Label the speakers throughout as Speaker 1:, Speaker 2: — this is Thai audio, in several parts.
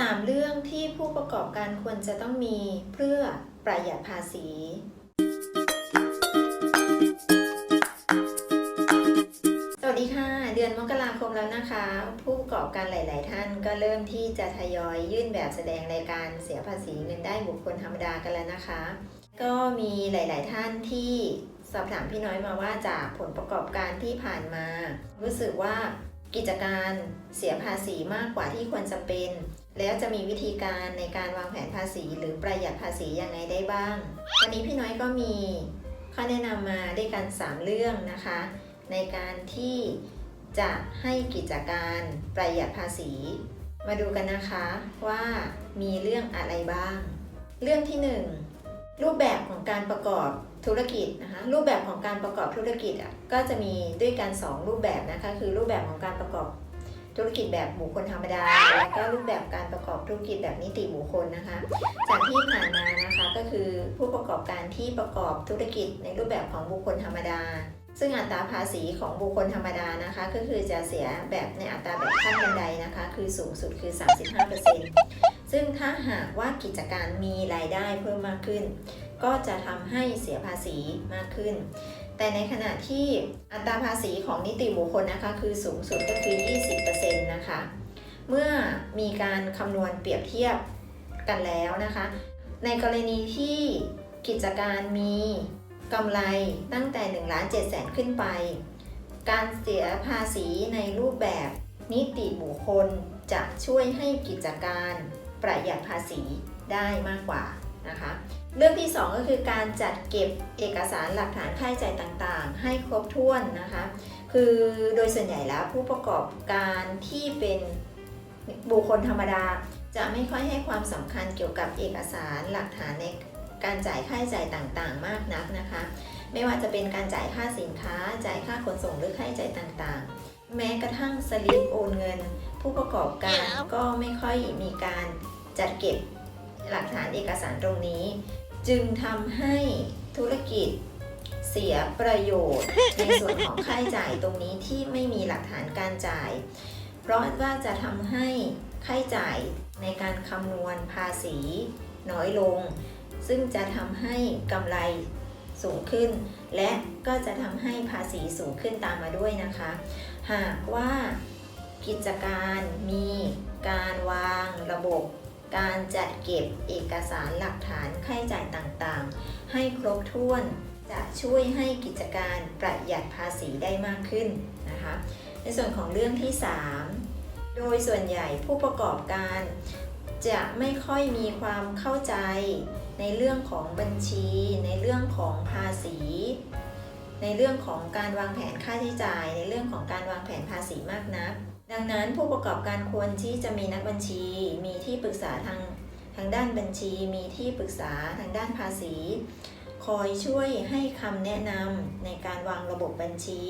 Speaker 1: 3 เรื่องที่ผู้ประกอบการควรจะต้องมีเพื่อประหยัดภาษี สวัสดีค่ะ เดือนมกราคมแล้วนะคะ ผู้ประกอบการหลาย ๆ ท่านก็เริ่มที่จะทยอยยื่นแบบแสดงรายการเสียภาษีเงินได้บุคคลธรรมดากันแล้วนะคะ ก็มีหลาย ๆ ท่านที่สอบถามพี่น้อยมาว่าจากผลประกอบการที่ผ่านมา รู้สึกว่ากิจการเสียภาษีมากกว่าที่ควรจะเป็น แล้วจะมีวิธีการในการวางแผนภาษี หรือประหยัดภาษียังไงได้บ้าง วันนี้พี่น้อยก็มีข้อแนะนำมาด้วยกัน 3 เรื่องนะคะ ในการที่จะให้กิจการประหยัดภาษี มาดูกันนะคะว่ามีเรื่องอะไรบ้าง เรื่องที่ 1 รูปแบบของการประกอบธุรกิจนะคะรูปแบบของการประกอบธุรกิจอะก็จะมีด้วยกัน 2 รูปแบบนะคะคือรูปแบบของการประกอบ ธุรกิจแบบบุคคลธรรมดา และก็รูปแบบการประกอบธุรกิจแบบนิติบุคคลนะคะ จากที่ผ่านมานะคะก็คือผู้ประกอบการที่ประกอบธุรกิจในรูปแบบของบุคคลธรรมดา ซึ่งอัตราภาษีของบุคคลธรรมดานะคะ ก็คือจะเสียแบบในอัตราแบบขั้นบันไดนะคะ คือสูงสุดคือ 35%ซึ่งถ้าหากว่ากิจการมีรายได้เพิ่มมากขึ้น ก็จะทำให้เสียภาษีมากขึ้น แต่ในขณะที่อัตราภาษีของนิติบุคคลนะคะ คือสูงสุดก็คือ 20%นะคะ เมื่อมีการคำนวณเปรียบเทียบกันแล้วนะคะ ในกรณีที่กิจการมีกำไรตั้งแต่1ล้าน7แสนขึ้นไป การเสียภาษีในรูปแบบนิติบุคคลจะช่วยให้กิจการประหยัดภาษีได้มากกว่า นะคะเรื่องที่ 2 ก็คือการจัดเก็บเอกสารหลักฐานค่าใช้จ่ายต่างๆ ให้ครบถ้วนนะคะคือโดยส่วนใหญ่แล้วผู้ประกอบการที่เป็นบุคคลธรรมดา จะไม่ค่อยให้ความสำคัญเกี่ยวกับเอกสารหลักฐานในการจ่ายค่าใช้จ่ายต่างๆ มากนักนะคะ ไม่ว่าจะเป็นการจ่ายค่าสินค้า จ่ายค่าขนส่งหรือค่าใช้จ่ายต่างๆ แม้กระทั่งสลิปโอนเงิน ผู้ประกอบการก็ไม่ค่อยมีการจัดเก็บ หลักฐานเอกสารตรงนี้ จึงทำให้ธุรกิจเสียประโยชน์ ในส่วนของค่าใช้จ่ายตรงนี้ที่ไม่มีหลักฐานการจ่าย เพราะว่าจะทำให้ค่าใช้จ่ายในการคำนวณภาษีน้อยลง ซึ่งจะทำให้กำไรสูงขึ้น และก็จะทำให้ภาษีสูงขึ้นตามมาด้วยนะคะ หากว่ากิจการมีการวางระบบ การจัดเก็บเอกสารหลักฐานค่าใช้จ่ายต่างๆ ให้ครบถ้วนจะช่วยให้กิจการประหยัดภาษีได้มากขึ้นนะคะ ในส่วนของเรื่องที่ 3 โดยส่วนใหญ่ผู้ประกอบการจะไม่ค่อยมีความเข้าใจในเรื่องของบัญชี ในเรื่องของภาษี ในเรื่องของการวางแผนค่าใช้จ่าย ในเรื่องของการวางแผนภาษีมากนัก ดังนั้นผู้ประกอบการควรที่จะมีนักบัญชี มีที่ปรึกษาทางทางด้านบัญชี มีที่ปรึกษาทางด้านภาษี คอยช่วยให้คำแนะนำในการวางระบบบัญชี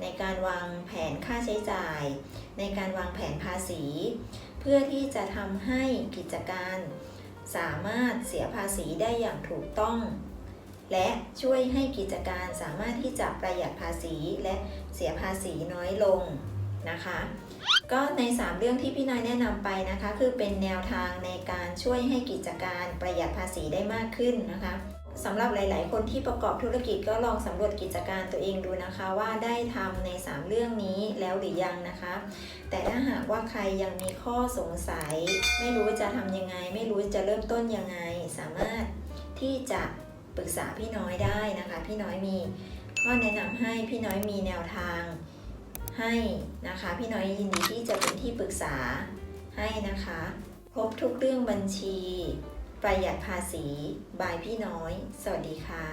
Speaker 1: ในการวางแผนค่าใช้จ่าย ในการวางแผนภาษี เพื่อที่จะทำให้กิจการสามารถเสียภาษีได้อย่างถูกต้อง และช่วยให้กิจการสามารถที่จะประหยัดภาษีและเสียภาษีน้อยลงนะคะ ก็ใน3เรื่องที่พี่น้อยแนะนำไปนะคะ คือเป็นแนวทางในการช่วยให้กิจการประหยัดภาษีได้มากขึ้นนะคะสำหรับหลาย ๆ คนที่ประกอบธุรกิจก็ลองสำรวจกิจการตัวเองดูนะคะ ว่าได้ทำใน 3 เรื่องนี้แล้วหรือยังนะคะ แต่ถ้าหากว่าใครยังมีข้อสงสัย ไม่รู้จะทำยังไง ไม่รู้จะเริ่มต้นยังไง สามารถที่จะปรึกษาพี่น้อยได้นะคะ พี่น้อยมีข้อแนะนำให้พี่น้อยมีแนวทาง ให้นะคะ พี่น้อยยินดีที่จะเป็นที่ปรึกษาให้นะคะคบทุกเรื่องบัญชี ประหยัดภาษี บายพี่น้อย สวัสดีค่ะ